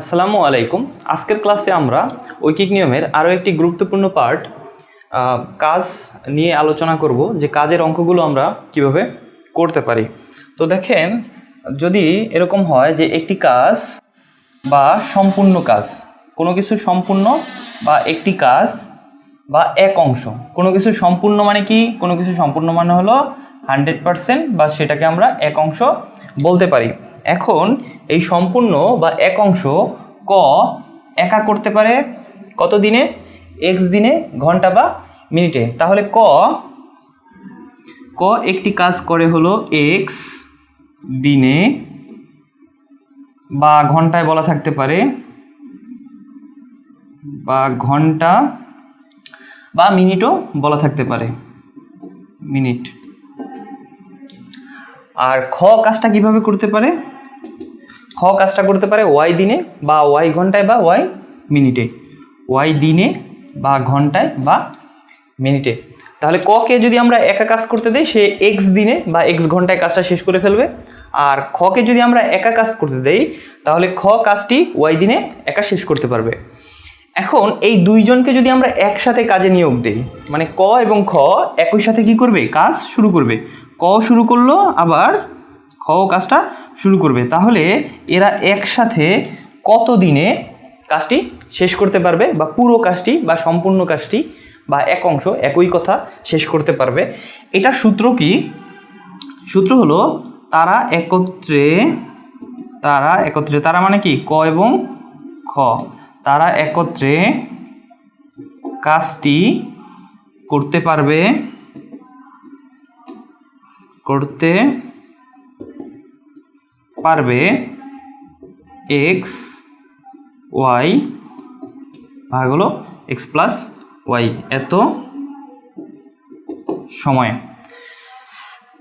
আসসালামু আলাইকুম। আজকের ক্লাসে আমরা ঐকিক নিয়মের আরও একটি গুরুত্বপূর্ণ পার্ট কাজ নিয়ে আলোচনা করব যে কাজের অঙ্কগুলো আমরা কীভাবে করতে পারি। তো দেখেন, যদি এরকম হয় যে একটি কাজ বা সম্পূর্ণ কাজ, কোনো কিছু সম্পূর্ণ বা একটি কাজ বা এক অংশ, কোনো কিছু সম্পূর্ণ মানে কি? কোনো কিছু সম্পূর্ণ মানে হলো হান্ড্রেড পারসেন্ট বা সেটাকে আমরা এক অংশ বলতে পারি। এখন এই সম্পূর্ণ বা এক অংশ ক একা করতে পারে কত দিনে? এক্স দিনে, ঘণ্টা বা মিনিটে। তাহলে ক ক একটি কাজ করে হলো এক্স দিনে বা ঘন্টায় বলা থাকতে পারে বা ঘণ্টা বা মিনিটও বলা থাকতে পারে। মিনিট। আর খ কাজটা কীভাবে করতে পারে? খ কাজটা করতে পারে ওয়াই দিনে বা ওয়াই ঘন্টায় বা ওয়াই মিনিটে। ওয়াই দিনে বা ঘন্টায় বা মিনিটে। তাহলে ককে যদি আমরা একা কাজ করতে দেই, সে এক্স দিনে বা এক্স ঘন্টায় কাজটা শেষ করে ফেলবে। আর খকে যদি আমরা একা কাজ করতে দেই, তাহলে খ কাজটি ওয়াই দিনে একা শেষ করতে পারবে। এখন এই দুইজনকে যদি আমরা একসাথে কাজে নিয়োগ দিই মানে ক এবং খ একই সাথে কি করবে? কাজ শুরু করবে। ক শুরু করল, আবার খ কাজটা শুরু করবে। তাহলে এরা একসাথে কত দিনে কাজটি শেষ করতে পারবে বা পুরো কাজটি বা সম্পূর্ণ কাজটি বা এক অংশ, একই কথা শেষ করতে পারবে? এটার সূত্র কি? সূত্র হলো তারা একত্রে তারা একত্রে, তারা মানে কি? ক এবং খ। তারা একত্রে কাজটি করতে পারবে, করতে পারবে এক্স ওয়াই ভাগ হলো এক্স প্লাস ওয়াই এত সময়।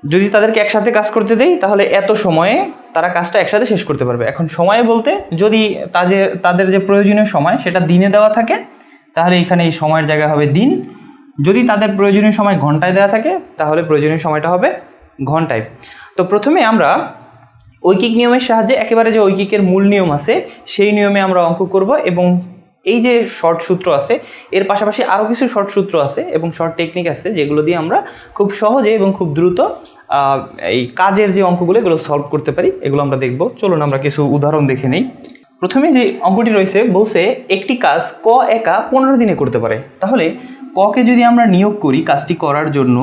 যদি তাদেরকে একসাথে কাজ করতে দেই, তাহলে এত সময়ে তারা কাজটা একসাথে শেষ করতে পারবে। এখন সময় বলতে, যদি তাদের তাদের যে প্রয়োজনীয় সময়, সেটা দিনে দেওয়া থাকে, তাহলে এখানে এই সময়ের জায়গা হবে দিন। যদি তাদের প্রয়োজনীয় সময় ঘন্টায় দেওয়া থাকে, তাহলে প্রয়োজনীয় সময়টা হবে ঘন্টায়। তো প্রথমে আমরা ঐকিক নিয়মের সাহায্যে একেবারে যে ঐকিকের মূল নিয়ম আছে, সেই নিয়মে আমরা অঙ্ক করব এবং এই যে শর্ট সূত্র আছে, এর পাশাপাশি আরও কিছু শর্ট সূত্র আছে এবং শর্ট টেকনিক আছে যেগুলো দিয়ে আমরা খুব সহজে এবং খুব দ্রুত এই কাজের যে অঙ্কগুলো, এগুলো সলভ করতে পারি। এগুলো আমরা দেখব। চলুন আমরা কিছু উদাহরণ দেখে নিই। প্রথমে যে অঙ্কটি রয়েছে, বলছে একটি কাজ ক একা পনেরো দিনে করতে পারে। তাহলে ককে যদি আমরা নিয়োগ করি কাজটি করার জন্য,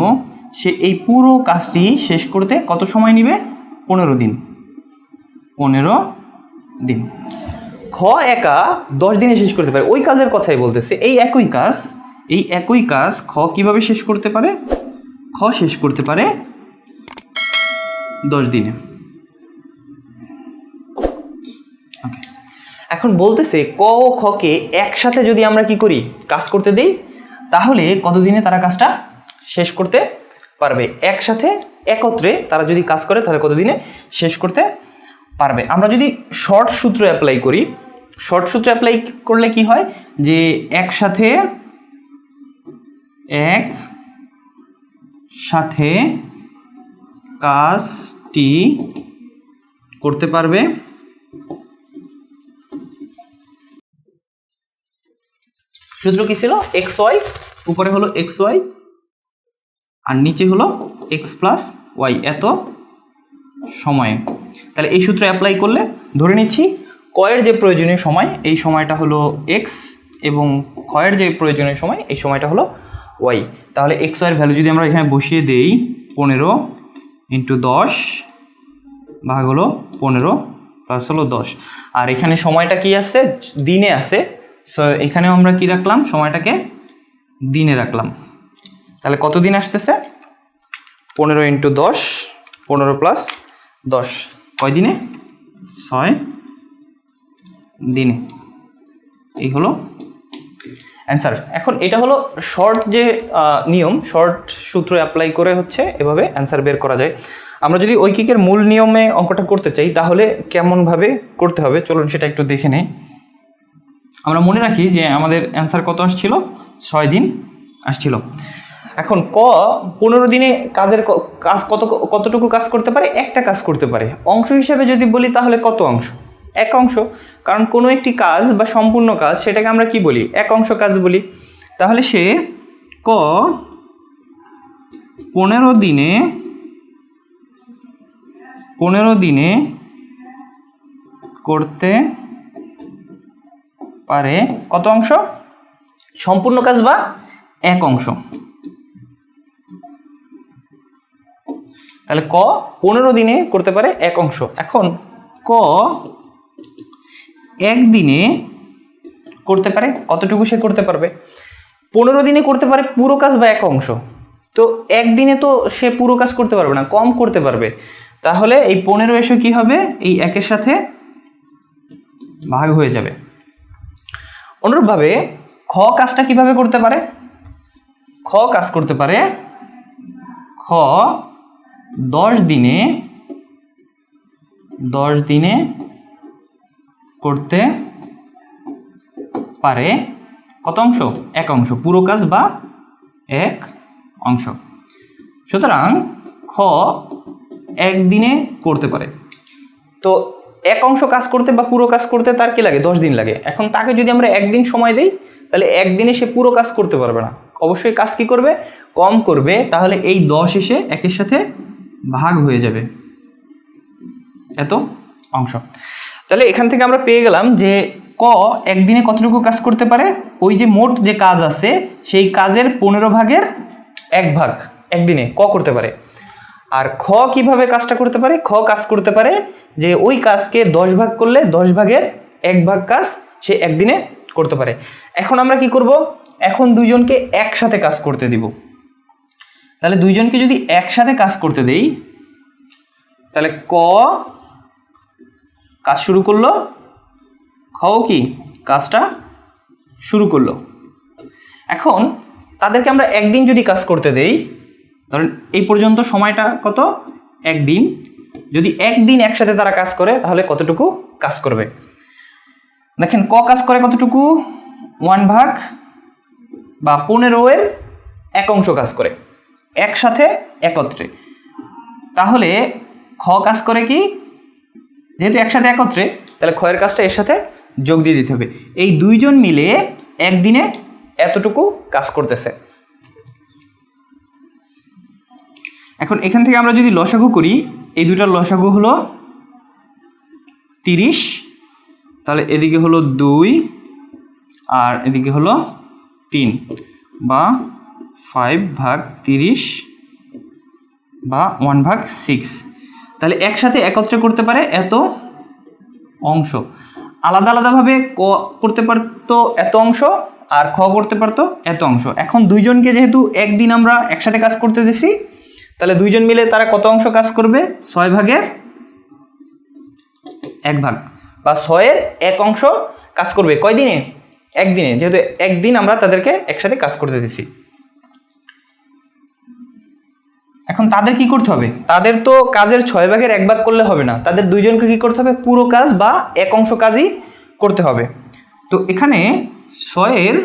সে এই পুরো কাজটি শেষ করতে কত সময় নেবে? পনেরো দিন। পনেরো দিন। খ একা দশ দিনে শেষ করতে পারে। ওই কাজের কথাই বলতেছে। এই একই কাজ, এই একই কাজ খ কীভাবে শেষ করতে পারে? খ শেষ করতে পারে দশ দিনে। এখন বলতেছে ক ও খকে একসাথে যদি আমরা কি করি, কাজ করতে দেই, তাহলে কতদিনে তারা কাজটা শেষ করতে পারবে? একসাথে, একত্রে তারা যদি কাজ করে, তাহলে কতদিনে শেষ করতে পারবে। আমরা যদি শর্ট সূত্র অ্যাপ্লাই করি শর্ট সূত্র অ্যাপ্লাই করলে কি হয়? যে একসাথে এক সাথে কাজটি করতে পারবে। সূত্র কি ছিল? এক্স ওয়াই উপরে হলো এক্স ওয়াই আর নিচে হলো এক্স প্লাস ওয়াই এত সময়ে। তাহলে এই সূত্র অ্যাপ্লাই করলে, ধরে নিচ্ছি, কয়ের যে প্রয়োজনীয় সময়, এই সময়টা হলো এক্স এবং ক্ষয়ের যে প্রয়োজনীয় সময়, এই সময়টা হলো ওয়াই তাহলে এক্স ওয়াইয়ের ভ্যালু যদি আমরা এখানে বসিয়ে দেই, পনেরো ইন্টু দশ ভাগ হলো পনেরো প্লাস হলো দশ। আর এখানে সময়টা কি আছে? দিনে আছে। সো এখানেও আমরা কি রাখলাম? সময়টাকে দিনে রাখলাম। তাহলে কত দিন আসতেছে? পনেরো ইন্টু দশ, পনেরো প্লাস দশ। কয় দিনে ছয় দিনে। এই হলো অ্যান্সার এখন এটা হলো শর্ট যে নিয়ম শর্ট সূত্র অ্যাপ্লাই করে হচ্ছে এভাবে অ্যান্সার বের করা যায়। আমরা যদি ঐকিকের মূল নিয়মে অঙ্কটা করতে চাই, তাহলে কেমনভাবে করতে হবে? চলুন সেটা একটু দেখে নেই। আমরা মনে রাখি যে আমাদের অ্যান্সার কত আসছিল? ছয় দিন আসছিল। এখন ক, পনেরো দিনে কাজের কাজ কত, কতটুকু কাজ করতে পারে? একটা কাজ করতে পারে। অংশ হিসাবে যদি বলি তাহলে কত অংশ? এক অংশ। কারণ কোনো একটি কাজ বা সম্পূর্ণ কাজ, সেটাকে আমরা কি বলি? এক অংশ কাজ বলি। তাহলে সে ক, পনেরো দিনে পনেরো দিনে করতে পারে কত অংশ? সম্পূর্ণ কাজ বা এক অংশ। তাহলে ক পনেরো দিনে করতে পারে এক অংশ। এখন ক একদিনে করতে পারে কতটুকু সে করতে পারবে? পনেরো দিনে করতে পারে পুরো কাজ বা এক অংশ। তো একদিনে তো সে পুরো কাজ করতে পারবে না, কম করতে পারবে। তাহলে এই পনেরো এসে কি হবে? এই একের সাথে ভাগ হয়ে যাবে। অনুরূপভাবে খ কাজটা কীভাবে করতে পারে? খ কাজ করতে পারে, খ দশ দিনে দশ দিনে করতে পারে কত অংশ? এক অংশ। পুরো কাজ বা এক অংশ। সুতরাং খ একদিনে করতে পারে। তো এক অংশ কাজ করতে বা পুরো কাজ করতে তার কি লাগে? দশ দিন লাগে। এখন তাকে যদি আমরা একদিন সময় দিই, তাহলে একদিনে সে পুরো কাজ করতে পারবে না। অবশ্যই কাজ কি করবে? কম করবে। তাহলে এই দশ এসে একের সাথে ভাগ হয়ে যাবে। এত অংশ। তাহলে এখান থেকে আমরা পেয়ে গেলাম যে ক একদিনে কতটুকু কাজ করতে পারে? ওই যে মোট যে কাজ আছে, সেই কাজের পনেরো ভাগের এক ভাগ একদিনে ক করতে পারে। আর খ কীভাবে কাজটা করতে পারে? খ কাজ করতে পারে যে ওই কাজকে দশ ভাগ করলে দশ ভাগের এক ভাগ কাজ সে একদিনে করতে পারে। এখন আমরা কি করব? এখন দুইজনকে একসাথে কাজ করতে দিব। তাহলে দুইজনকে যদি একসাথে কাজ করতে দেই, তাহলে ক কাজ শুরু করল খও কি কাজটা শুরু করল। এখন তাদেরকে আমরা একদিন যদি কাজ করতে দেই, ধরেন এই পর্যন্ত সময়টা কত? একদিন। যদি একদিন একসাথে তারা কাজ করে, তাহলে কতটুকু কাজ করবে? দেখেন ক কাজ করে কতটুকু? ওয়ান ভাগ বা পনেরো এর এক অংশ কাজ করে। একসাথে একত্রে। তাহলে খ কাজ করে কি? যেহেতু একসাথে একত্রে, তাহলে ক্ষয়ের কাজটা এর সাথে যোগ দিয়ে দিতে হবে। এই দুইজন মিলে একদিনে এতটুকু কাজ করতেছে। এখন এখান থেকে আমরা যদি লসাগু করি, এই দুটার লসাগু হলো তিরিশ, তাহলে এদিকে হলো দুই, আর এদিকে হলো তিন বা ফাইভ ভাগ তিরিশ বা ওয়ান ভাগ সিক্স তাহলে একসাথে একত্রে করতে পারে এত অংশ। আলাদা আলাদাভাবে ক করতে পারতো এত অংশ আর খ করতে পারতো এত অংশ। এখন দুইজনকে যেহেতু একদিন আমরা একসাথে কাজ করতে দিছি, তাহলে দুইজন মিলে তারা কত অংশ কাজ করবে? ছয় ভাগের এক ভাগ। বা ছয়ের এক অংশ কাজ করবে। কয় দিনে একদিনে। যেহেতু একদিন আমরা তাদেরকে একসাথে কাজ করতে দিছি। এখন তাদের কি করতে হবে? তাদের তো কাজের ছয় ভাগের এক ভাগ করলে হবে না। তাদের দুইজনকে কি করতে হবে? পুরো কাজ বা এক অংশ কাজই করতে হবে। তো এখানে ছয়ের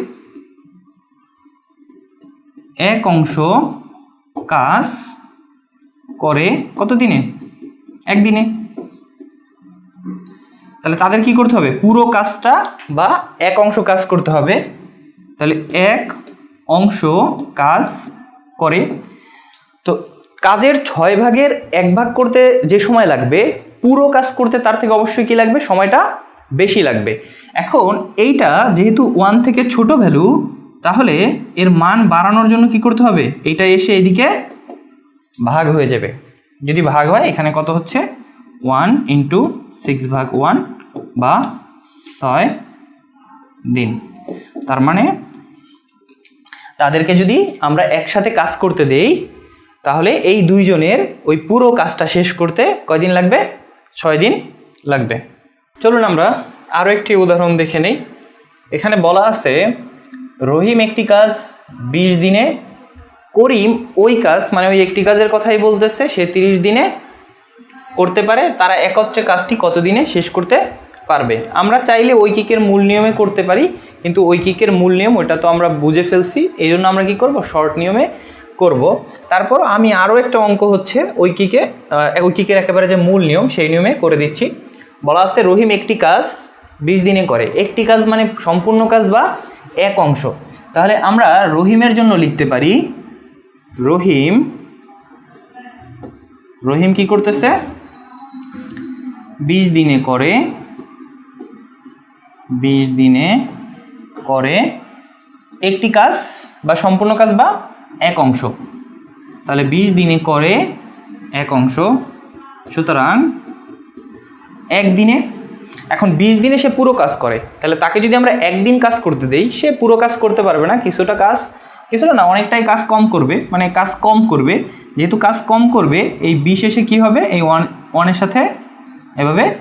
এক অংশ কাজ করে কত দিনে? একদিনে তাহলে তাদের কি করতে হবে? পুরো কাজটা বা এক অংশ কাজ করতে হবে। তাহলে এক অংশ কাজ করে কাজের ছয় ভাগের এক ভাগ করতে যে সময় লাগবে, পুরো কাজ করতে তার থেকে অবশ্যই কি লাগবে? সময়টা বেশি লাগবে। এখন এইটা যেহেতু ওয়ান থেকে ছোট ভ্যালু তাহলে এর মান বাড়ানোর জন্য কি করতে হবে? এইটা এসে এদিকে ভাগ হয়ে যাবে। যদি ভাগ হয়, এখানে কত হচ্ছে? ওয়ান ইন্টু সিক্স ভাগ ওয়ান বা ছয় দিন। তার মানে তাদেরকে যদি আমরা একসাথে কাজ করতে দেই তাহলে এই দুইজনের ওই পুরো কাজটা শেষ করতে কয়দিন লাগবে? ছয় দিন লাগবে। চলুন আমরা আরও একটি উদাহরণ দেখে নেই। এখানে বলা আছে, রহিম একটি কাজ বিশ দিনে, করিম ওই কাজ মানে ওই একটি কাজের কথাই বলতেছে, সে তিরিশ দিনে করতে পারে, তারা একত্রে কাজটি কত দিনে শেষ করতে পারবে? আমরা চাইলে ঐকিকের মূল নিয়মে করতে পারি, কিন্তু ঐকিকের মূল নিয়ম, ওটা তো আমরা বুঝে ফেলছি এই জন্য আমরা কী করব? শর্ট নিয়মে করব। তারপর আমি আরও একটা অঙ্ক হচ্ছে ঐকিকে ঐকিকের একেবারে যে মূল নিয়ম, সেই নিয়মে করে দিচ্ছি। বলা আছে, রহিম একটি কাজ বিশ দিনে করে। একটি কাজ মানে সম্পূর্ণ কাজ বা এক অংশ। তাহলে আমরা রহিমের জন্য লিখতে পারি, রহিম রহিম কি করতেছে? বিশ দিনে করে, বিশ দিনে করে একটি কাজ বা সম্পূর্ণ কাজ বা এক অংশ। তাহলে বিশ দিনে করে এক অংশ। সুতরাং একদিনে এখন বিশ দিনে সে পুরো কাজ করে। তাহলে তাকে যদি আমরা একদিন কাজ করতে দেই, সে পুরো কাজ করতে পারবে না। কিছুটা কাজ, কিছুটা না, অনেকটাই কাজ কম করবে। মানে কাজ কম করবে। যেহেতু কাজ কম করবে, এই বিশ এসে কী হবে? এই ওয়ান, ওয়ানের সাথে এভাবে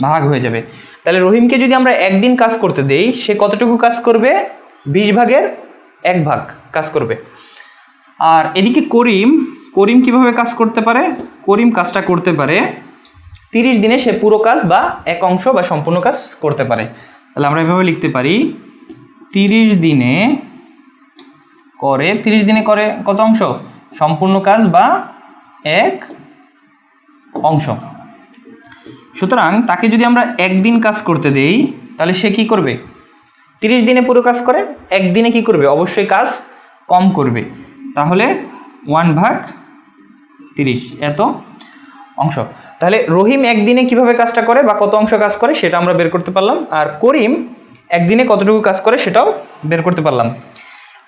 ভাগ হয়ে যাবে। তাহলে রহিমকে যদি আমরা একদিন কাজ করতে দেই, সে কতটুকু কাজ করবে? বিশ ভাগের এক ভাগ কাজ করবে। আর এদিকে করিম করিম কীভাবে কাজ করতে পারে? করিম কাজটা করতে পারে তিরিশ দিনে সে পুরো কাজ বা এক অংশ বা সম্পূর্ণ কাজ করতে পারে। তাহলে আমরা এভাবে লিখতে পারি, তিরিশ দিনে করে, তিরিশ দিনে করে কত অংশ? সম্পূর্ণ কাজ বা এক অংশ। সুতরাং তাকে যদি আমরা একদিন কাজ করতে দেই, তাহলে সে কি করবে? তিরিশ দিনে পুরো কাজ করে, একদিনে কি করবে? অবশ্যই কাজ কম করবে। তাহলে ওয়ান ভাগ তিরিশ। এত অংশ। তাহলে রহিম একদিনে কীভাবে কাজটা করে বা কত অংশ কাজ করে সেটা আমরা বের করতে পারলাম। আর করিম একদিনে কতটুকু কাজ করে সেটাও বের করতে পারলাম।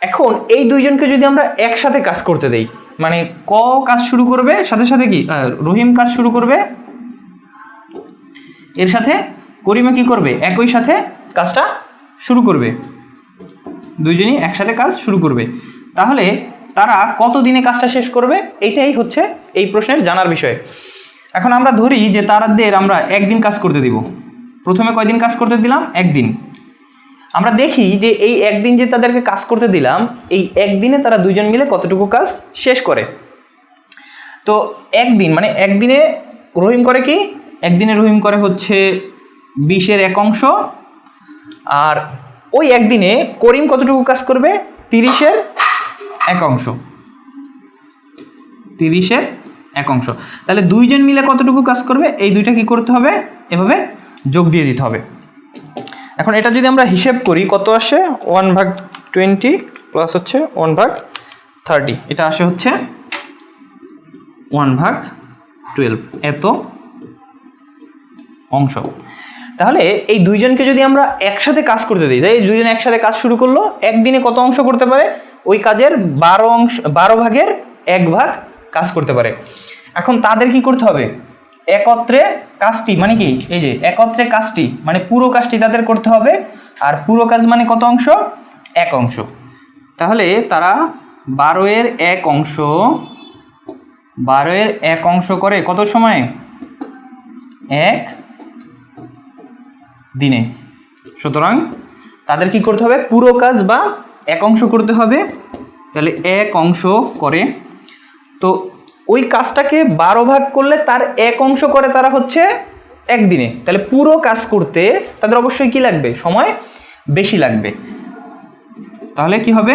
এখন এই দুইজনকে যদি আমরা একসাথে কাজ করতে দেই মানে ক কাজ শুরু করবে, সাথে সাথে কি? রহিম কাজ শুরু করবে, এর সাথে করিমে কি করবে? একই সাথে কাজটা শুরু করবে। দুইজনই একসাথে কাজ শুরু করবে। তাহলে তারা কত দিনে কাজটা শেষ করবে? এটাই হচ্ছে এই প্রশ্নের জানার বিষয়। এখন আমরা ধরি যে তারাদের আমরা একদিন কাজ করতে দিব। প্রথমে কয়দিন কাজ করতে দিলাম? একদিন। আমরা দেখি যে এই একদিন যে তাদেরকে কাজ করতে দিলাম, এই একদিনে তারা দুজন মিলে কতটুকু কাজ শেষ করে? তো একদিন মানে একদিনে রহিম করে কি? একদিনে রহিম করে হচ্ছে বিশের এক অংশ। আর ওই একদিনে করিম কতটুকু কাজ করবে? তিরিশের এক অংশ। তিরিশের এক অংশ। তাহলে দুইজন মিলে কতটুকু কাজ করবে? এই দুইটা কি করতে হবে? এভাবে যোগ দিয়ে দিতে হবে। এখন এটা যদি আমরা হিসেব করি, কত আসে? ওয়ান ভাগ টোয়েন্টি প্লাস হচ্ছে ওয়ান ভাগ থার্টি। এটা আসে হচ্ছে ওয়ান ভাগ টুয়েলভ। এত অংশ। তাহলে এই দুইজনকে যদি আমরা একসাথে কাজ করতে দিই তাই দুইজন একসাথে কাজ শুরু করল, একদিনে কত অংশ করতে পারে? ওই কাজের বারো অংশ, বারো ভাগের এক ভাগ কাজ করতে পারে। এখন তাদের কি করতে হবে? একত্রে কাজটি মানে কি? এই যে, একত্রে কাজটি মানে পুরো কাজটি তাদের করতে হবে, আর পুরো কাজ মানে কত অংশ? এক অংশ। তাহলে তারা বারো এর এক অংশ বারো এর এক অংশ করে কত সময়ে? এক দিনে। সুতরাং তাদের কি করতে হবে? পুরো কাজ বা এক অংশ করতে হবে। তাহলে এক অংশ করে। তো ওই কাজটাকে বারো ভাগ করলে তার এক অংশ করে তারা হচ্ছে একদিনে। তাহলে পুরো কাজ করতে তাদের অবশ্যই কি লাগবে? সময় বেশি লাগবে। তাহলে কি হবে?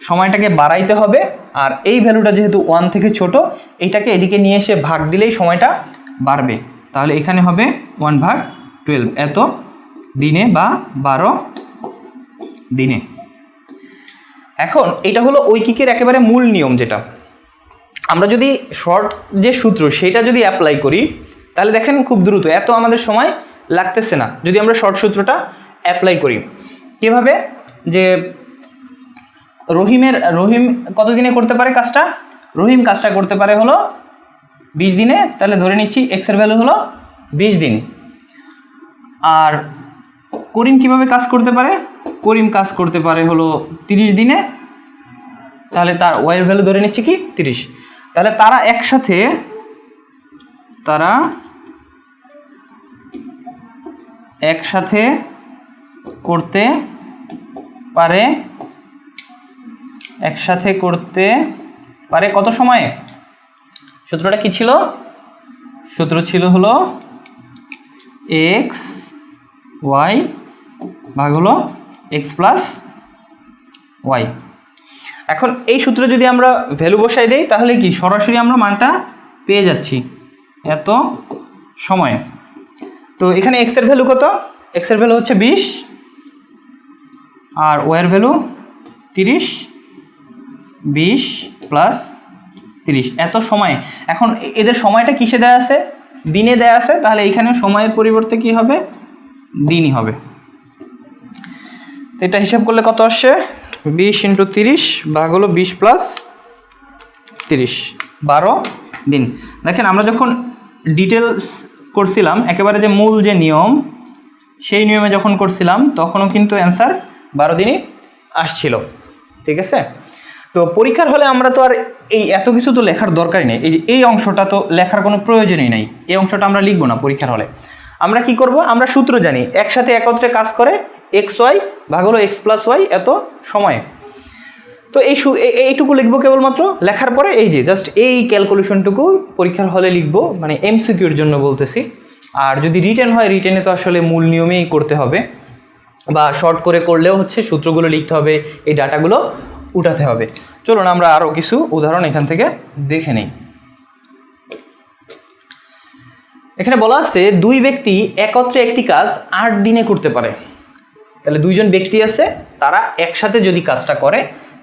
সময়টাকে বাড়াইতে হবে। আর এই ভ্যালুটা যেহেতু ওয়ান থেকে ছোট, এইটাকে এদিকে নিয়ে এসে ভাগ দিলেই সময়টা বাড়বে। তাহলে এখানে হবে ওয়ান ভাগ টুয়েলভ এত দিনে বা বারো দিনে। এখন এটা হলো ঐকিকের একেবারে মূল নিয়ম যেটা। আমরা যদি শর্ট যে সূত্র সেটা যদি অ্যাপ্লাই করি, তাহলে দেখেন খুব দ্রুত, এত আমাদের সময় লাগতেছে না। যদি আমরা শর্ট সূত্রটা অ্যাপ্লাই করি, কীভাবে? যে রহিমের, রহিম কতদিনে করতে পারে কাজটা? রহিম কাজটা করতে পারে হলো বিশ দিনে, তাহলে ধরে নিচ্ছি এক্সের ভ্যালু হলো বিশ দিন। আর করিম কীভাবে কাজ করতে পারে? করিম কাজ করতে পারে হলো তিরিশ দিনে। তাহলে তার ওয়াইয়ের ভ্যালু ধরে নিচ্ছে কি? তিরিশ। তাহলে তারা একসাথে তারা একসাথে করতে পারে, একসাথে করতে পারে কত সময়ে? সূত্রটা কি ছিল? সূত্র ছিল হলো এক্স ওয়াই ভাগ হলো এক্স প্লাস ওয়াই। এখন এই সূত্রে যদি আমরা ভ্যালু বসাই দেই, তাহলে কি সরাসরি আমরা মানটা পেয়ে যাচ্ছি এত সময়ে। তো এখানে এক্সের ভ্যালু কত? এক্সের ভ্যালু হচ্ছে বিশ, আর ওয়ের ভ্যালু তিরিশ, বিশ প্লাস তিরিশ। এত সময়। এখন এদের সময়টা কিসে দেয়া আছে? দিনে দেয়া আছে। তাহলে এইখানে সময়ের পরিবর্তে কি হবে? দিনই হবে। তো এটা হিসাব করলে কত আসছে বিশ ইন্টু তিরিশ ভাগ হলো বিশ প্লাস তিরিশ। বারো দিন। দেখেন, আমরা যখন ডিটেলস করছিলাম, একেবারে যে মূল যে নিয়ম, সেই নিয়মে যখন করছিলাম, তখনও কিন্তু অ্যান্সার বারো দিনই আসছিল। ঠিক আছে? তো পরীক্ষার হলে আমরা তো আর এই এত কিছু তো লেখার দরকারই নেই। এই যে এই অংশটা তো লেখার কোনো প্রয়োজনই নাই। এই অংশটা আমরা লিখব না পরীক্ষার হলে। আমরা কি করব? আমরা সূত্র জানি। একসাথে একত্রে কাজ করে এক্স ওয়াই ভাগ হলো এক্স প্লাস ওয়াই এত সময়। তো এই এইটুকু লিখব কেবলমাত্র। লেখার পরে এই যে জাস্ট এই ক্যালকুলেশনটুকু পরীক্ষার হলে লিখব মানে এমসিকিউর জন্য বলতেছি। আর যদি রিটেন হয় রিটেনে তো আসলে মূল নিয়মেই করতে হবে। বা শর্ট করে করলেও হচ্ছে সূত্রগুলো লিখতে হবে, এই ডাটাগুলো উঠাতে হবে। চলুন আমরা আরও কিছু উদাহরণ এখান থেকে দেখে নেই। এখানে বলা আছে দুই ব্যক্তি একত্রে একটি কাজ আট দিনে করতে পারে। তাহলে দুইজন ব্যক্তি আছে, তারা একসাথে যদি কাজটা করে,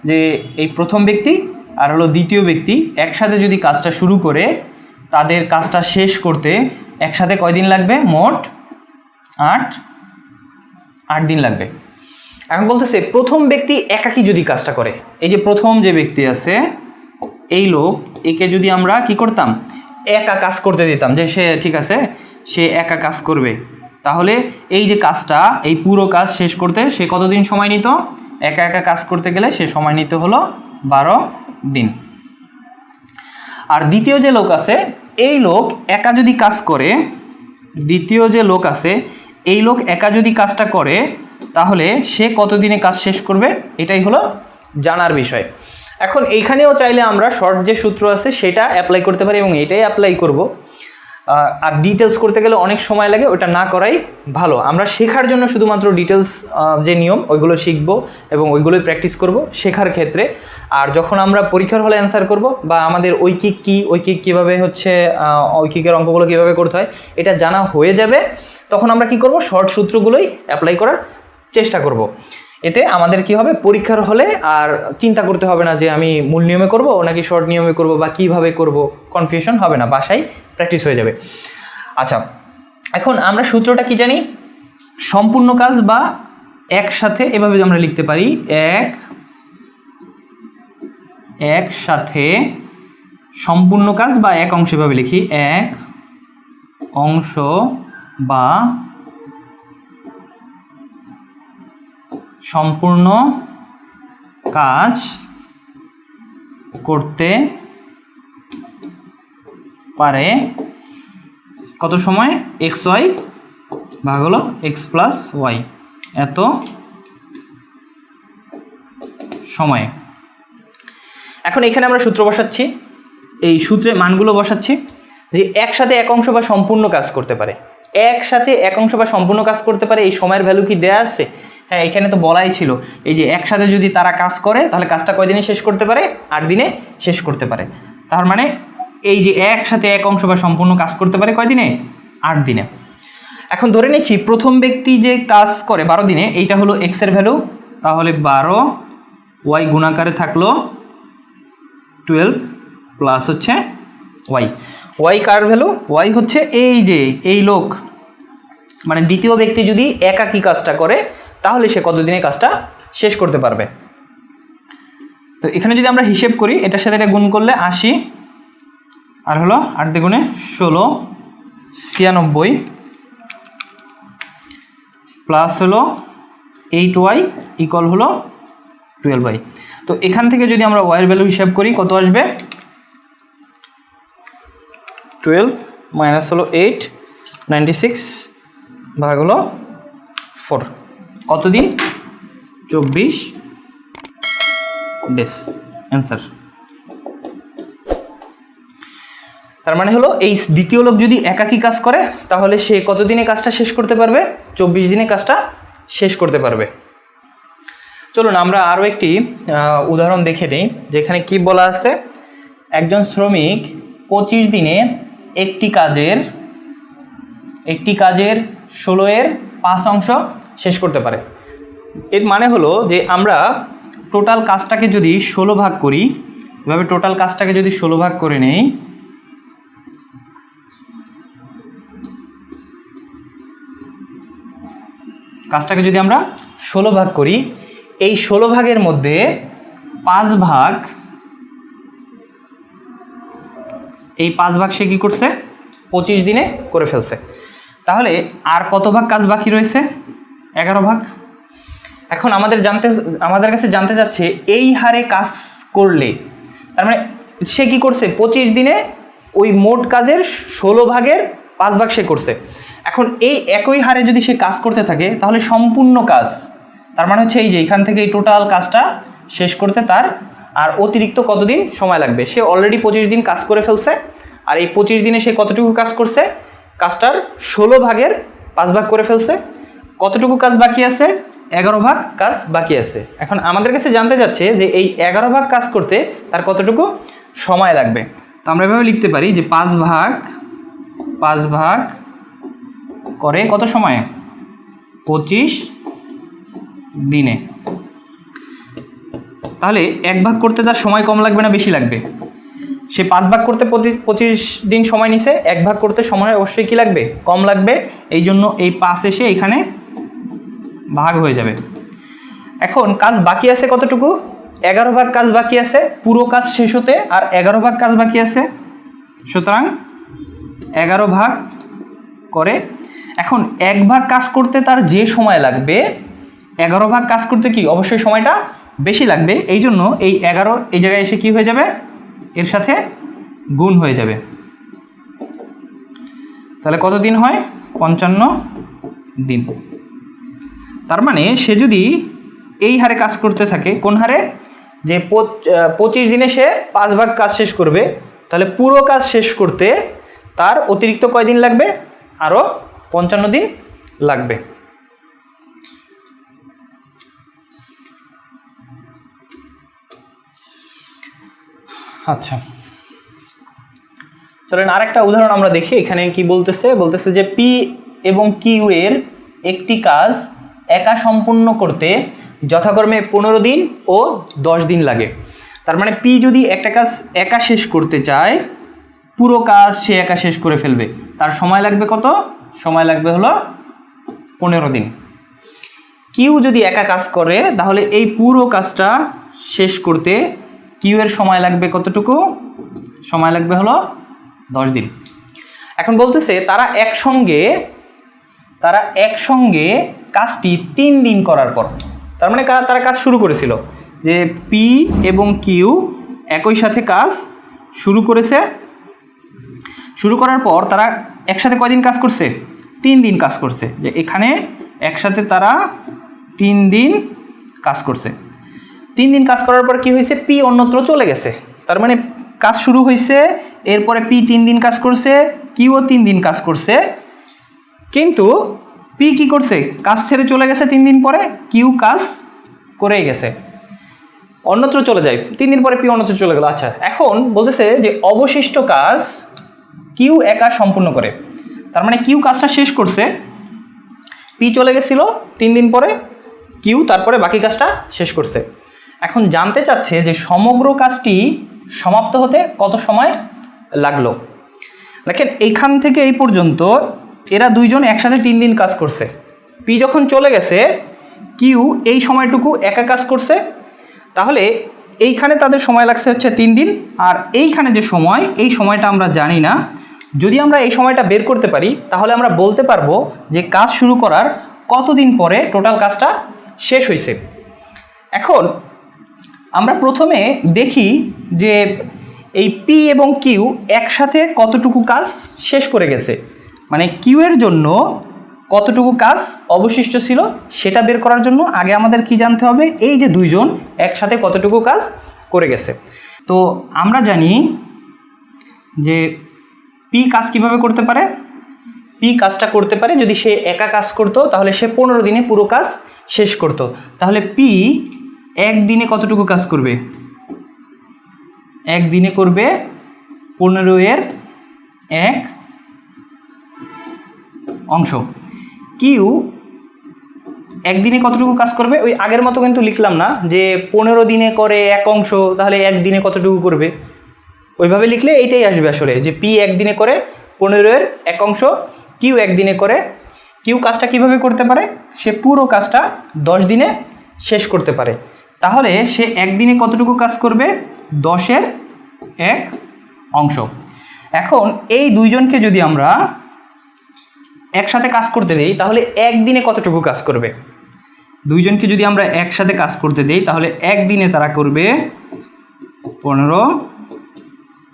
যে এই প্রথম ব্যক্তি আর হলো দ্বিতীয় ব্যক্তি একসাথে যদি কাজটা শুরু করে, তাদের কাজটা শেষ করতে একসাথে কয়দিন লাগবে? মোট আট আট দিন লাগবে। এখন বলতেছে, প্রথম ব্যক্তি একাকি যদি কাজটা করে, এই যে প্রথম যে ব্যক্তি আছে, এই লোক, একে যদি আমরা কি করতাম? একা কাজ করতে দিতাম যে সে, ঠিক আছে, সে একা কাজ করবে। তাহলে এই যে কাজটা, এই পুরো কাজ শেষ করতে সে কতদিন সময় নিত? একা একা কাজ করতে গেলে সে সময় নিতে হলো বারো দিন। আর দ্বিতীয় যে লোক আছে, এই লোক একা যদি কাজ করে, দ্বিতীয় যে লোক আছে, এই লোক একা যদি কাজটা করে, তাহলে সে কতদিনে কাজ শেষ করবে? এটাই হলো জানার বিষয়। এখন এইখানেও চাইলে আমরা শর্ট যে সূত্র আছে সেটা অ্যাপ্লাই করতে পারি এবং এটাই অ্যাপ্লাই করব। আর ডিটেলস করতে গেলে অনেক সময় লাগে, ওটা না করাই ভালো। আমরা শেখার জন্য শুধুমাত্র ডিটেলস যে নিয়ম, ওইগুলো শিখব এবং ওইগুলোই প্র্যাকটিস করব শেখার ক্ষেত্রে। আর যখন আমরা পরীক্ষার হলে অ্যান্সার করব বা আমাদের ঐকিক কী, ঐকিক কীভাবে হচ্ছে ঐকিকের অঙ্কগুলো কীভাবে করতে হয়, এটা জানা হয়ে যাবে, তখন আমরা কি করব? শর্ট সূত্রগুলোই অ্যাপ্লাই করার চেষ্টা করব। এতে আমাদের কি হবে? পরীক্ষার হলে আর চিন্তা করতে হবে না যে আমি মূল নিয়মে করব নাকি শর্ট নিয়মে করব বা কীভাবে করব কনফিউশন হবে না, বাসায় প্র্যাকটিস হয়ে যাবে। আচ্ছা এখন আমরা সূত্রটা কি জানি? সম্পূর্ণ কাজ বা একসাথে এভাবে আমরা লিখতে পারি, এক, একসাথে সম্পূর্ণ কাজ বা এক অংশ এভাবে লিখি, এক অংশ বা সম্পূর্ণ কাজ করতে পারে। কত সময়? এক্স ওয়াই ভাগ হলো এক্স প্লাস ওয়াই এত সময়ে। এখন এখানে আমরা সূত্র বসাচ্ছি। এই সূত্রে মানগুলো বসাচ্ছি যে একসাথে এক অংশ বা সম্পূর্ণ কাজ করতে পারে। একসাথে এক অংশ বা সম্পূর্ণ কাজ করতে পারে, এই সময়ের ভ্যালু কি দেয়া আছে? হ্যাঁ এখানে তো বলাই ছিল। এই যে একসাথে যদি তারা কাজ করে, তাহলে কাজটা কয়দিনে শেষ করতে পারে? আট দিনে শেষ করতে পারে। তার মানে এই যে একসাথে এক অংশ বা সম্পূর্ণ কাজ করতে পারে কয়দিনে? আট দিনে। এখন ধরে নিচ্ছি, প্রথম ব্যক্তি যে কাজ করে বারো দিনে, এইটা হলো এক্সের ভ্যালু তাহলে বারো ওয়াই গুণাকারে থাকল টুয়েলভ প্লাস হচ্ছে ওয়াই ওয়াই কার ভ্যালু ওয়াই হচ্ছে এই যে, এই লোক। মানে দ্বিতীয় ব্যক্তি যদি একাকী কাজটা করে তাহলে সে কতদিনে কাজটা শেষ করতে পারবে? তো এখানে যদি আমরা হিসেব করি, এটার সাথে এটা গুণ করলে আশি, আর হলো আট দ্বিগুণে ষোলো, ছিয়ানব্বই প্লাস হলো এইট ওয়াই ইকল হলো টুয়েলভ ওয়াই তো এখান থেকে যদি আমরা ওয়াইয়ের ভ্যালু হিসাব করি, কত আসবে? টুয়েলভ মাইনাস হলো এইট নাইনটি সিক্স ভাগ হলো ফোর কতদিন? চব্বিশ। ডেস অ্যান্সার তার মানে হলো এই দ্বিতীয় লোক যদি একাকী কাজ করে, তাহলে সে কতদিনে কাজটা শেষ করতে পারবে? চব্বিশ দিনে কাজটা শেষ করতে পারবে। চলুন আমরা আরও একটি উদাহরণ দেখে নিই, যেখানে কি বলা আছে? একজন শ্রমিক পঁচিশ দিনে একটি কাজের একটি কাজের ষোলো এর পাঁচ অংশ শেষ করতে পারে। এর মানে হলো যে আমরা টোটাল কাজটাকে যদি ষোলো ভাগ করি, এভাবে টোটাল কাজটাকে যদি ষোলো ভাগ করে নেই, কাজটাকে যদি আমরা ষোলো ভাগ করি, এই ষোলো ভাগের মধ্যে পাঁচ ভাগ, এই পাঁচ ভাগ সে কী করছে? পঁচিশ দিনে করে ফেলছে। তাহলে আর কত ভাগ কাজ বাকি রয়েছে? এগারো ভাগ। এখন আমাদের জানতে, আমাদের কাছে জানতে চাচ্ছে, এই হারে কাজ করলে, তার মানে সে কি করছে? পঁচিশ দিনে ওই মোট কাজের ষোলো ভাগের পাঁচ ভাগ সে করছে। এখন এই একই হারে যদি সে কাজ করতে থাকে, তাহলে সম্পূর্ণ কাজ, তার মানে হচ্ছে এই যে এখান থেকে এই টোটাল কাজটা শেষ করতে তার আর অতিরিক্ত কতদিন সময় লাগবে? সে অলরেডি পঁচিশ দিন কাজ করে ফেলছে, আর এই পঁচিশ দিনে সে কতটুকু কাজ করছে? কাজটার ষোলো ভাগের পাঁচ ভাগ করে ফেলছে। কতটুকু কাজ বাকি আছে? এগারো ভাগ কাজ বাকি আছে। এখন আমাদের কাছে জানতে চাচ্ছে যে এই এগারো ভাগ কাজ করতে তার কতটুকু সময় লাগবে? তো আমরা এভাবে লিখতে পারি যে পাঁচ ভাগ পাঁচ ভাগ করে কত সময়ে? পঁচিশ দিনে। তাহলে এক ভাগ করতে তার সময় কম লাগবে না বেশি লাগবে? সে পাঁচ ভাগ করতে পঁচিশ দিন সময় নিছে, এক ভাগ করতে সময় অবশ্যই কি লাগবে? কম লাগবে। এই জন্য এই পাঁচ এসে এখানে ভাগ হয়ে যাবে। এখন কাজ বাকি আছে কতটুকু? এগারো ভাগ কাজ বাকি আছে, পুরো কাজ শেষ হতে আর এগারো ভাগ কাজ বাকি আছে। সুতরাং এগারো ভাগ করে, এখন এক ভাগ কাজ করতে তার যে সময় লাগবে, এগারো ভাগ কাজ করতে কি? অবশ্যই সময়টা বেশি লাগবে। এই জন্য এই এগারো এই জায়গায় এসে কি হয়ে যাবে? এর সাথে গুণ হয়ে যাবে। তাহলে কত দিন হয়? পঞ্চান্ন দিন। তার মানে সে যদি এই হারে কাজ করতে থাকে, কোন হারে? যে পঁচিশ দিনে সে পাঁচ ভাগ কাজ শেষ করবে, তাহলে পুরো কাজ শেষ করতে তার অতিরিক্ত কয়দিন লাগবে? আরও পঞ্চান্ন দিন লাগবে। আচ্ছা। চলেন আরেকটা উদাহরণ আমরা দেখি, এখানে কি বলতেছে? বলতেছে যে পি এবং কিউ এর একটি কাজ একা সম্পূর্ণ করতে যথাক্রমে পনেরো দিন ও দশ দিন লাগে। তার মানে পি যদি একটা কাজ একা শেষ করতে চায়, পুরো কাজ সে একা শেষ করে ফেলবে। তার সময় লাগবে কত? সময় লাগবে হলো পনেরো দিন। কিউ যদি একা কাজ করে, তাহলে এই পুরো কাজটা শেষ করতে কিউ এর সময় লাগবে কতটুকু? সময় লাগবে হলো দশ দিন। এখন বলতেছে, তারা একসঙ্গে তারা একসঙ্গে কাজটি তিন দিন করার পর। তার মানে তারা কাজ শুরু করেছিল যে পি এবং কিউ একই সাথে কাজ শুরু করেছে। শুরু করার পর তারা একসাথে কয়দিন কাজ করছে? তিন দিন কাজ করছে। যে এখানে একসাথে তারা তিন দিন কাজ করছে। তিন দিন কাজ করার পর কি হয়েছে? পি অন্যত্র চলে গেছে। তার মানে কাজ শুরু হয়েছে, এরপরে পি তিন দিন কাজ করছে কিউও তিন দিন কাজ করছে। কিন্তু পি কি করছে? কাজ ছেড়ে চলে গেছে তিন দিন পরে কিউ কাজ করেই গেছে। অন্যত্র চলে যায়। তিন দিন পরে পি অন্যত্র চলে গেল। আচ্ছা এখন বলতেছে যে অবশিষ্ট কাজ কিউ একা সম্পূর্ণ করে। তার মানে কিউ কাজটা শেষ করছে। পি চলে গেছিল তিন দিন পরে কিউ তারপরে বাকি কাজটা শেষ করছে। এখন জানতে চাচ্ছে যে সমগ্র কাজটি সমাপ্ত হতে কত সময় লাগল? দেখেন এইখান থেকে এই পর্যন্ত এরা দুইজন একসাথে তিন দিন কাজ করছে। পি যখন চলে গেছে, কিউ এই সময়টুকু একা কাজ করছে। তাহলে এইখানে তাদের সময় লাগছে হচ্ছে তিন দিন, আর এইখানে যে সময়, এই সময়টা আমরা জানি না। যদি আমরা এই সময়টা বের করতে পারি, তাহলে আমরা বলতে পারব যে কাজ শুরু করার কতদিন পরে টোটাল কাজটা শেষ হয়েছে এখন আমরা প্রথমে দেখি যে এই পি এবং কিউ একসাথে কতটুকু কাজ শেষ করে গেছে। মানে কিউ এর জন্য কতটুকু কাজ অবশিষ্ট ছিল সেটা বের করার জন্য আগে আমাদের কি জানতে হবে? এই যে দুইজন একসাথে কতটুকু কাজ করে গেছে। তো আমরা জানি যে পি কাজ কীভাবে করতে পারে? পি কাজটা করতে পারে যদি সে একা কাজ করতো, তাহলে সে পনেরো দিনে পুরো কাজ শেষ করতো। তাহলে পি একদিনে কতটুকু কাজ করবে? একদিনে করবে পনেরো এর এক অংশ। কিউ একদিনে কতটুকু কাজ করবে? ওই আগের মতো কিন্তু লিখলাম না যে পনেরো দিনে করে এক অংশ, তাহলে একদিনে কতটুকু করবে? ওইভাবে লিখলে এইটাই আসবে আসলে, যে পি একদিনে করে পনেরোর এক অংশ, কিউ একদিনে করে। কিউ কাজটা কীভাবে করতে পারে? সে পুরো কাজটা দশ দিনে শেষ করতে পারে। তাহলে সে একদিনে কতটুকু কাজ করবে? দশের এক অংশ। এখন এই দুইজনকে যদি আমরা একসাথে কাজ করতে দেই, তাহলে একদিনে কতটুকু কাজ করবে? দুইজনকে যদি আমরা একসাথে কাজ করতে দেই, তাহলে একদিনে তারা করবে পনেরো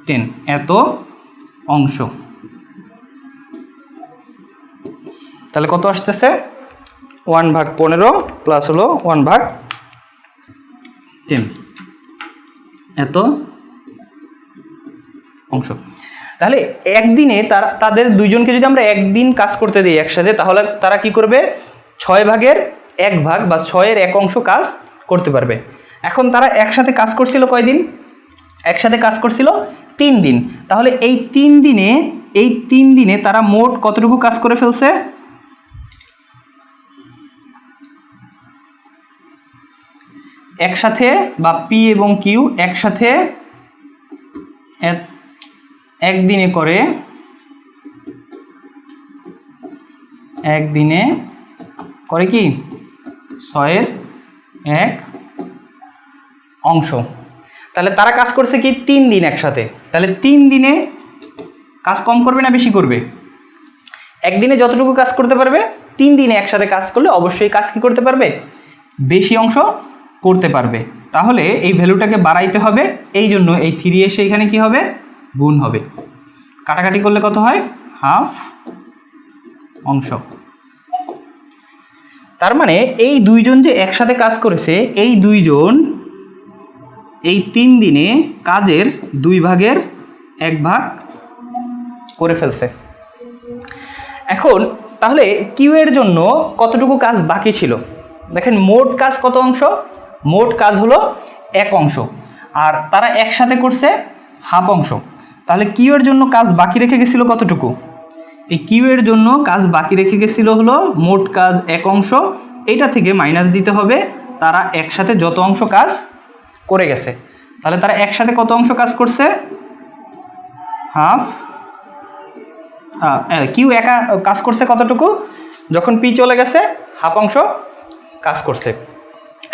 টেন। এত অংশ। তাহলে কত আসতেছে? ওয়ান ভাগ পনেরো প্লাস হলো ওয়ান ভাগ টেন। এত অংশ। তাহলে একদিনে তারা, তাদের দুইজনকে যদি আমরা একদিন কাজ করতে দিই একসাথে, তাহলে তারা কি করবে? ছয় ভাগের এক ভাগ বা ছয়ের এক অংশ কাজ করতে পারবে। এখন তারা একসাথে কাজ করছিল কয়দিন একসাথে কাজ করছিল তিন দিন। তাহলে এই তিন দিনে, এই তিন দিনে তারা মোট কতটুকু কাজ করে ফেলছে? একসাথে বা পি এবং কিউ একসাথে এক- একদিনে করে একদিনে করে কি? ছয়ের এক অংশ। তাহলে তারা কাজ করছে কি? তিন দিন একসাথে। তাহলে তিন দিনে কাজ কম করবে না বেশি করবে? একদিনে যতটুকু কাজ করতে পারবে, তিন দিনে একসাথে কাজ করলে অবশ্যই কাজ কি করতে পারবে? বেশি অংশ করতে পারবে। তাহলে এই ভ্যালুটাকে বাড়াইতে হবে। এই জন্য এই থ্রি এসে এখানে কি হবে? গুণ হবে। কাটাকাটি করলে কত হয়? হাফ অংশ। তার মানে এই দুইজন যে একসাথে কাজ করেছে, এই দুইজন এই তিন দিনে কাজের দুই ভাগের এক ভাগ করে ফেলছে। এখন তাহলে কিউ এর জন্য কতটুকু কাজ বাকি ছিল? দেখেন, মোট কাজ কত অংশ? মোট কাজ হলো এক অংশ। আর তারা একসাথে করছে হাফ অংশ। তাহলে কিউ এর জন্য কাজ বাকি রেখে গেছিল কতটুকু? এই কিউ এর জন্য কাজ বাকি রেখে গেছিল হলো মোট কাজ এক অংশ। এইটা থেকে মাইনাস দিতে হবে। তারা একসাথে যত অংশ কাজ করে গেছে। তাহলে তারা একসাথে কত অংশ কাজ করছে? হাফ কিউ একা কাজ করছে কতটুকু? যখন পি চলে গেছে হাফ অংশ কাজ করছে।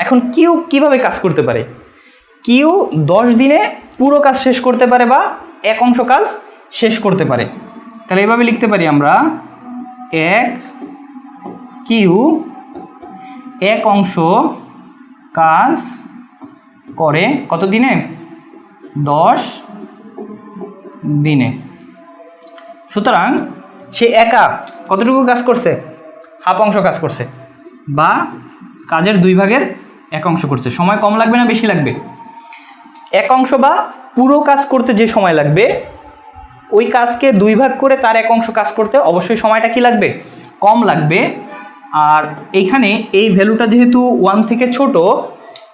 এখন কিউ কীভাবে কাজ করতে পারে? কিউ দশ দিনে পুরো কাজ শেষ করতে পারে বা এক অংশ কাজ শেষ করতে পারে। তাহলে এভাবে লিখতে পারি আমরা এক কিউ এক অংশ কাজ করে কত দিনে? দশ দিনে। সুতরাং সে একা কতটুকু কাজ করছে? হাফ অংশ কাজ করছে বা কাজের দুই ভাগের এক অংশ করছে। সময় কম লাগবে না বেশি লাগবে? এক অংশ বা পুরো কাজ করতে যে সময় লাগবে, ওই কাজকে দুই ভাগ করে তার এক অংশ কাজ করতে অবশ্যই সময়টা কি লাগবে? কম লাগবে। আর এইখানে এই ভ্যালুটা যেহেতু ওয়ান থেকে ছোট,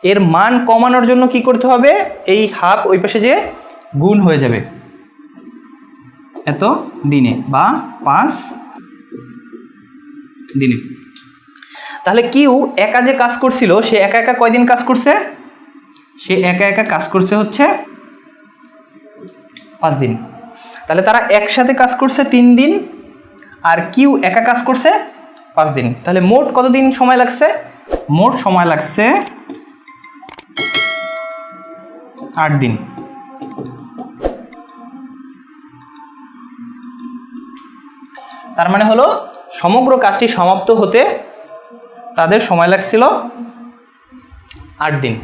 এর মান কমানোর জন্য কি করতে হবে? এই হাফ ওই পাশে যে গুণ হয়ে যাবে। এত দিনে বা পাঁচ দিনে। তাহলে কিউ একা যে কাজ করছিল, সে একা একা কয়দিন কাজ করছে? সে একা একা কাজ করছে হচ্ছে পাঁচ দিন। তাহলে তারা একসাথে কাজ করছে তিন দিন আর কিউ একা কাজ করছে পাঁচ দিন। তাহলে মোট কতদিন সময় লাগছে? মোট সময় লাগছে আট দিন। তার মানে হলো সমগ্র কাজটি সমাপ্ত হতে তাদের সময় লাগছিল আট দিন।